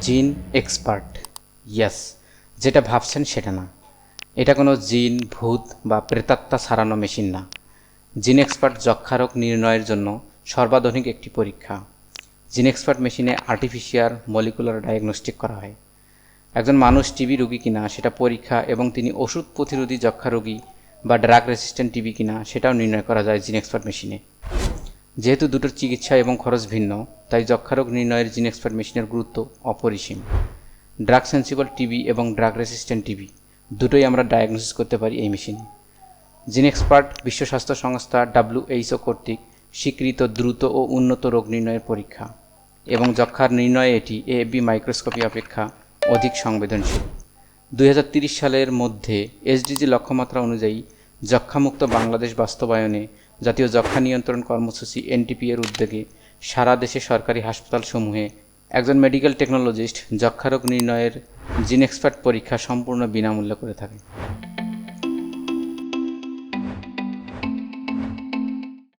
Gene expert. ইয়াস যেটা ভাবছেন সেটা না। এটা কোনো জিন, ভূত বা প্রেতাত্মা সারানো মেশিন না। জিন এক্সপার্ট যক্ষারোগ নির্ণয়ের জন্য সর্বাধুনিক একটি পরীক্ষা। জিন এক্সপার্ট মেশিনে আর্টিফিশিয়াল মলিকুলার ডায়াগনস্টিক করা হয়। একজন মানুষ টিবি রোগী কিনা সেটা পরীক্ষা এবং তিনি ওষুধ প্রতিরোধী যক্ষা রোগী বা ড্রাগ রেসিস্ট্যান্ট টিবি কিনা সেটাও নির্ণয় করা যায় জিন এক্সপার্ট মেশিনে। যেহেতু দুটোর চিকিৎসা এবং খরচ ভিন্ন, তাই যক্ষারোগ নির্ণয়ের জিন এক্সপার্ট মেশিনের গুরুত্ব অপরিসীম। ড্রাগ সেন্সিবল টিবি এবং ড্রাগ রেসিস্ট্যান্ট টিবি দুটোই আমরা ডায়াগনোসিস করতে পারি এই মেশিনে জিন এক্সপার্ট বিশ্ব স্বাস্থ্য সংস্থা ডাব্লিউএইচও কর্তৃক স্বীকৃত দ্রুত ও উন্নত রোগ নির্ণয়ের পরীক্ষা এবং যক্ষার নির্ণয়ে এটি এএফবি মাইক্রোস্কোপি অপেক্ষা অধিক সংবেদনশীল। দুই সালের মধ্যে এসডিজি লক্ষ্যমাত্রা অনুযায়ী যক্ষামুক্ত বাংলাদেশ বাস্তবায়নে জাতীয় যক্ষা নিয়ন্ত্রণ কর্মসূচি এনটিপি এর উদ্যোগে সারা দেশে সরকারি হাসপাতালসমূহে একজন মেডিকেল টেকনোলজিস্ট যক্ষারোগ নির্ণয়ের জিন এক্সপার্ট পরীক্ষা সম্পূর্ণ বিনামূল্যে করে থাকে।